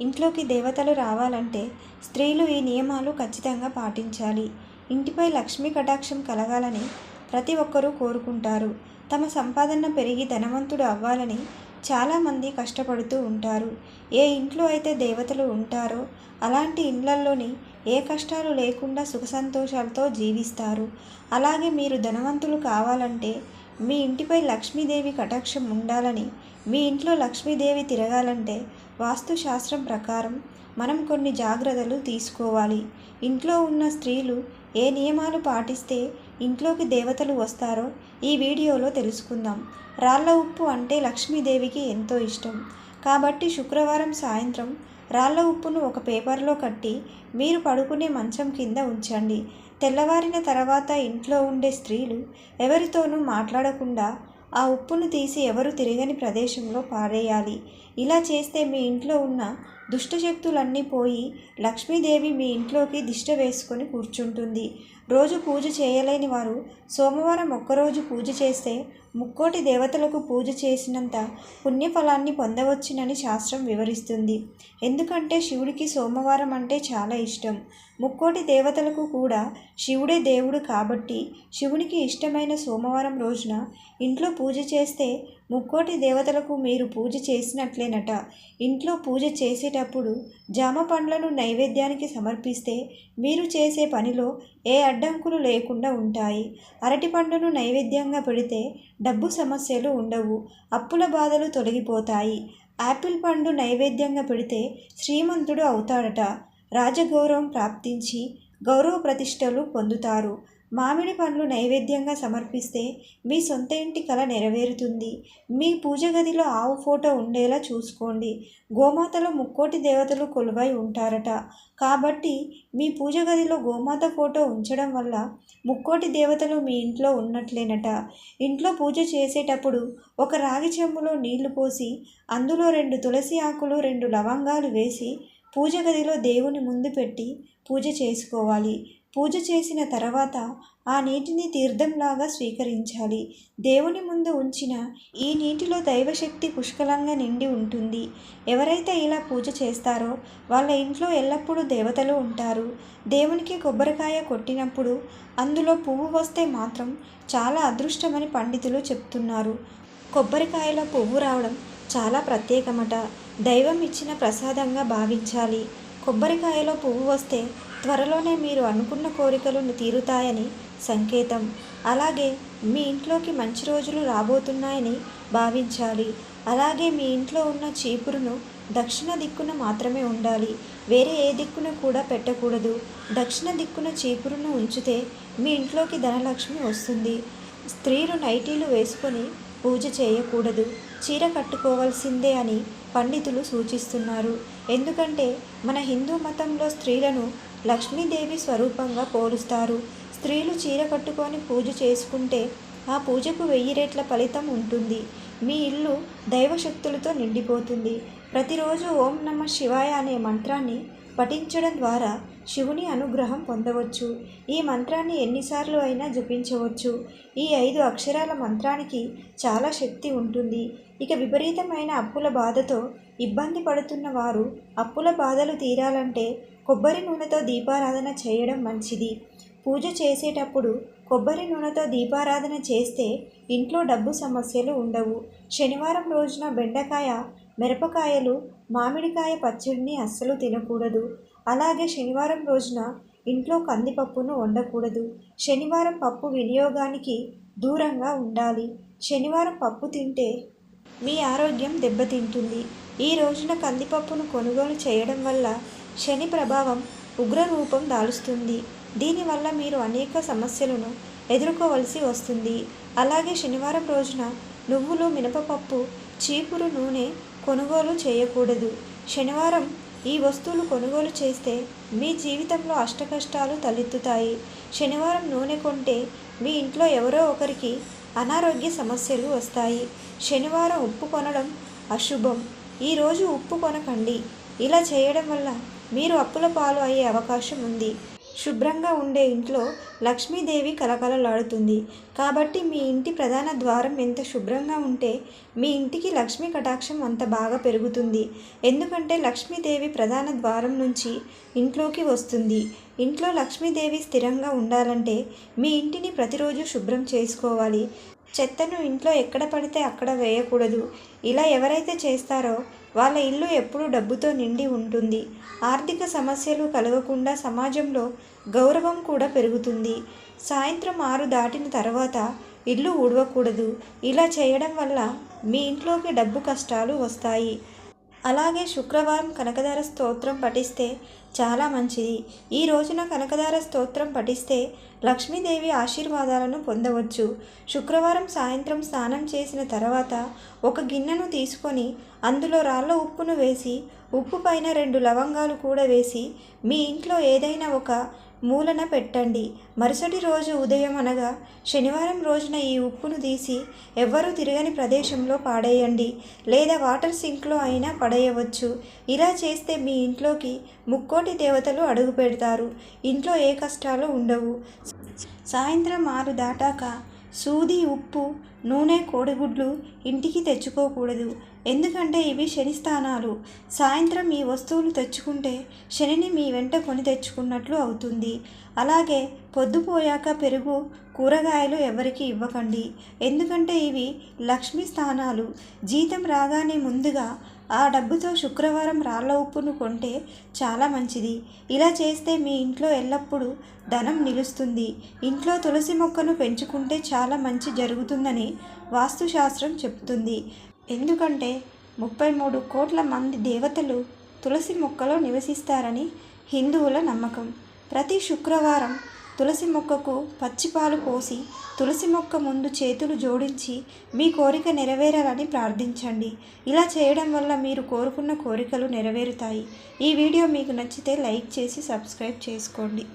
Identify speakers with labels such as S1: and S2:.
S1: ఇంట్లోకి దేవతలు రావాలంటే స్త్రీలు ఈ నియమాలు ఖచ్చితంగా పాటించాలి. ఇంటిపై లక్ష్మీ కటాక్షం కలగాలని ప్రతి ఒక్కరూ కోరుకుంటారు. తమ సంపాదన పెరిగి ధనవంతుడు అవ్వాలని చాలామంది కష్టపడుతూ ఉంటారు. ఏ ఇంట్లో అయితే దేవతలు ఉంటారో అలాంటి ఇండ్లల్లోని ఏ కష్టాలు లేకుండా సుఖ సంతోషాలతో జీవిస్తారు. అలాగే మీరు ధనవంతులు కావాలంటే మీ ఇంటిపై లక్ష్మీదేవి కటాక్షం ఉండాలని మీ ఇంట్లో లక్ష్మీదేవి తిరగాలంటే వాస్తుశాస్త్రం ప్రకారం మనం కొన్ని జాగ్రత్తలు తీసుకోవాలి. ఇంట్లో ఉన్న స్త్రీలు ఏ నియమాలు పాటిస్తే ఇంట్లోకి దేవతలు వస్తారో ఈ వీడియోలో తెలుసుకుందాం. రాళ్ళ ఉప్పు అంటే లక్ష్మీదేవికి ఎంతో ఇష్టం. కాబట్టి శుక్రవారం సాయంత్రం రాళ్ళ ఉప్పును ఒక పేపర్లో కట్టి మీరు పడుకునే మంచం కింద ఉంచండి. తెల్లవారిన తర్వాత ఇంట్లో ఉండే స్త్రీలు ఎవరితోనూ మాట్లాడకుండా ఆ ఉప్పును తీసి ఎవరు తిరగని ప్రదేశంలో పారేయాలి. ఇలా చేస్తే మీ ఇంట్లో ఉన్న దుష్టశక్తులన్నీ పోయి లక్ష్మీదేవి మీ ఇంట్లోకి దిష్ట వేసుకొని కూర్చుంటుంది. రోజు పూజ చేయలేని వారు సోమవారం ఒక్కరోజు పూజ చేస్తే ముక్కోటి దేవతలకు పూజ చేసినంత పుణ్యఫలాన్ని పొందవచ్చునని శాస్త్రం వివరిస్తుంది. ఎందుకంటే శివుడికి సోమవారం అంటే చాలా ఇష్టం. ముక్కోటి దేవతలకు కూడా శివుడే దేవుడు కాబట్టి శివునికి ఇష్టమైన సోమవారం రోజున ఇంట్లో పూజ చేస్తే ముక్కోటి దేవతలకు మీరు పూజ చేసినట్లేనట. ఇంట్లో పూజ చేసేటప్పుడు జామ పండ్లను నైవేద్యానికి సమర్పిస్తే మీరు చేసే పనిలో ఏ అడ్డంకులు లేకుండా ఉంటాయి. అరటి పండును నైవేద్యంగా పెడితే డబ్బు సమస్యలు ఉండవు అప్పుల బాధలు తొలగిపోతాయి. యాపిల్ పండు నైవేద్యంగా పెడితే శ్రీమంతుడు అవుతాడట. రాజగౌరవం ప్రాప్తించి గౌరవ ప్రతిష్టలు పొందుతారు. మామిడి పండ్లు నైవేద్యంగా సమర్పిస్తే మీ సొంత ఇంటి కల నెరవేరుతుంది. మీ పూజ గదిలో ఆవు ఫోటో ఉండేలా చూసుకోండి. గోమాతలో ముక్కోటి దేవతలు కొలువై ఉంటారట. కాబట్టి మీ పూజ గదిలో గోమాత ఫోటో ఉంచడం వల్ల ముక్కోటి దేవతలు మీ ఇంట్లో ఉన్నట్లేనట. ఇంట్లో పూజ చేసేటప్పుడు ఒక రాగి చెంబులో నీళ్ళు పోసి అందులో రెండు తులసి ఆకులు రెండు లవంగాలు వేసి పూజ గదిలో దేవుని ముందు పెట్టి పూజ చేసుకోవాలి. పూజ చేసిన తర్వాత ఆ నీటిని తీర్థంలాగా స్వీకరించాలి. దేవుని ముందు ఉంచిన ఈ నీటిలో దైవశక్తి పుష్కలంగా నిండి ఉంటుంది. ఎవరైతే ఇలా పూజ చేస్తారో వాళ్ళ ఇంట్లో ఎల్లప్పుడూ దేవతలు ఉంటారు. దేవునికి కొబ్బరికాయ కొట్టినప్పుడు అందులో పువ్వు వస్తే మాత్రం చాలా అదృష్టమని పండితులు చెప్తున్నారు. కొబ్బరికాయలో పువ్వు రావడం చాలా ప్రత్యేకమట. దైవం ఇచ్చిన ప్రసాదంగా భావించాలి. కొబ్బరికాయలో పువ్వు వస్తే త్వరలోనే మీరు అనుకున్న కోరికలు తీరుతాయని సంకేతం. అలాగే మీ ఇంట్లోకి మంచి రోజులు రాబోతున్నాయని భావించాలి. అలాగే మీ ఇంట్లో ఉన్న చీపురును దక్షిణ దిక్కున మాత్రమే ఉండాలి. వేరే ఏ దిక్కున కూడా పెట్టకూడదు. దక్షిణ దిక్కున చీపురును ఉంచితే మీ ఇంట్లోకి ధనలక్ష్మి వస్తుంది. స్త్రీలు నైటీలు వేసుకొని పూజ చేయకూడదు. చీర కట్టుకోవాల్సిందే అని పండితులు సూచిస్తున్నారు. ఎందుకంటే మన హిందూ మతంలో స్త్రీలను లక్ష్మీదేవి స్వరూపంగా పోలుస్తారు. స్త్రీలు చీర కట్టుకొని పూజ చేసుకుంటే ఆ పూజకు వెయ్యి రెట్ల ఫలితం ఉంటుంది. మీ ఇల్లు దైవశక్తులతో నిండిపోతుంది. ప్రతిరోజు ఓం నమ శివాయ అనే మంత్రాన్ని పఠించడం ద్వారా శివుని అనుగ్రహం పొందవచ్చు. ఈ మంత్రాన్ని ఎన్నిసార్లు అయినా జపించవచ్చు. ఈ ఐదు అక్షరాల మంత్రానికి చాలా శక్తి ఉంటుంది. ఇక విపరీతమైన అప్పుల బాధతో ఇబ్బంది పడుతున్న వారు అప్పుల బాధలు తీరాలంటే కొబ్బరి నూనెతో దీపారాధన చేయడం మంచిది. పూజ చేసేటప్పుడు కొబ్బరి నూనెతో దీపారాధన చేస్తే ఇంట్లో డబ్బు సమస్యలు ఉండవు. శనివారం రోజున బెండకాయ మిరపకాయలు మామిడికాయ పచ్చడిని అస్సలు తినకూడదు. అలాగే శనివారం రోజున ఇంట్లో కందిపప్పును వండకూడదు. శనివారం పప్పు వినియోగానికి దూరంగా ఉండాలి. శనివారం పప్పు తింటే మీ ఆరోగ్యం దెబ్బతింటుంది. ఈ రోజున కందిపప్పును కొనుగోలు చేయడం వల్ల శని ప్రభావం ఉగ్ర రూపం దాలుస్తుంది. దీనివల్ల మీరు అనేక సమస్యలను ఎదుర్కోవలసి వస్తుంది. అలాగే శనివారం రోజున నువ్వులు మినపపప్పు చీపురు నూనె కొనుగోలు చేయకూడదు. శనివారం ఈ వస్తువులు కొనుగోలు చేస్తే మీ జీవితంలో అష్టకష్టాలు తలెత్తుతాయి. శనివారం నూనె కొంటే మీ ఇంట్లో ఎవరో ఒకరికి అనారోగ్య సమస్యలు వస్తాయి. శనివారం ఉప్పు కొనడం అశుభం. ఈరోజు ఉప్పు కొనకండి. ఇలా చేయడం వల్ల మీరు అప్పుల పాలు అయ్యే అవకాశం ఉంది. శుభ్రంగా ఉండే ఇంట్లో లక్ష్మీదేవి కలకలలాడుతుంది. కాబట్టి మీ ఇంటి ప్రధాన ద్వారం ఎంత శుభ్రంగా ఉంటే మీ ఇంటికి లక్ష్మీ కటాక్షం అంత బాగా పెరుగుతుంది. ఎందుకంటే లక్ష్మీదేవి ప్రధాన ద్వారం నుంచి ఇంట్లోకి వస్తుంది. ఇంట్లో లక్ష్మీదేవి స్థిరంగా ఉండాలంటే మీ ఇంటిని ప్రతిరోజు శుభ్రం చేసుకోవాలి. చెత్తను ఇంట్లో ఎక్కడ పడితే అక్కడ వేయకూడదు. ఇలా ఎవరైతే చేస్తారో వాళ్ళ ఇల్లు ఎప్పుడూ డబ్బుతో నిండి ఉంటుంది. ఆర్థిక సమస్యలు కలగకుండా సమాజంలో గౌరవం కూడా పెరుగుతుంది. సాయంత్రం ఆరు దాటిన తర్వాత ఇల్లు ఊడవకూడదు. ఇలా చేయడం వల్ల మీ ఇంట్లోకి డబ్బు కష్టాలు వస్తాయి. అలాగే శుక్రవారం కనకదార స్తోత్రం పఠిస్తే చాలా మంచిది. ఈ రోజున కనకదార స్తోత్రం పఠిస్తే లక్ష్మీదేవి ఆశీర్వాదాలను పొందవచ్చు. శుక్రవారం సాయంత్రం స్నానం చేసిన తర్వాత ఒక గిన్నెను తీసుకొని అందులో రాళ్ళ ఉప్పును వేసి ఉప్పు పైన రెండు లవంగాలు కూడా వేసి మీ ఇంట్లో ఏదైనా ఒక మూలన పెట్టండి. మరుసటి రోజు ఉదయం అనగా శనివారం రోజున ఈ ఉప్పును తీసి ఎవ్వరూ తిరగని ప్రదేశంలో పాడేయండి. లేదా వాటర్ సింక్లో అయినా పడేయవచ్చు. ఇలా చేస్తే మీ ఇంట్లోకి ముక్కోటి దేవతలు అడుగు పెడతారు. ఇంట్లో ఏ కష్టాలు ఉండవు. సాయంత్రం ఆరు దాటాక సూది ఉప్పు నూనె కోడిగుడ్లు ఇంటికి తెచ్చుకోకూడదు. ఎందుకంటే ఇవి శని స్థానాలు సాయంత్రం ఈ వస్తువులు తెచ్చుకుంటే శనిని మీ వెంట కొని తెచ్చుకున్నట్లు అవుతుంది. అలాగే పొద్దుపోయాక పెరుగు కూరగాయలు ఎవరికి ఇవ్వకండి. ఎందుకంటే ఇవి లక్ష్మీ స్థానాలు. జీతం రాగానే ముందుగా ఆ డబ్బుతో శుక్రవారం రాళ్ళ ఉప్పును కొంటే చాలా మంచిది. ఇలా చేస్తే మీ ఇంట్లో ఎల్లప్పుడూ ధనం నిలుస్తుంది. ఇంట్లో తులసి మొక్కను పెంచుకుంటే చాలా మంచి జరుగుతుందని వాస్తుశాస్త్రం చెప్తుంది. ఎందుకంటే ముప్పై మూడు కోట్ల మంది దేవతలు తులసి మొక్కలో నివసిస్తారని హిందువుల నమ్మకం. ప్రతి శుక్రవారం తులసి మొక్కకు పచ్చిపాలు పోసి తులసి మొక్క ముందు చేతులు జోడించి మీ కోరిక నెరవేరాలని ప్రార్థించండి. ఇలా చేయడం వల్ల మీరు కోరుకున్న కోరికలు నెరవేరుతాయి. ఈ వీడియో మీకు నచ్చితే లైక్ చేసి సబ్స్క్రైబ్ చేసుకోండి.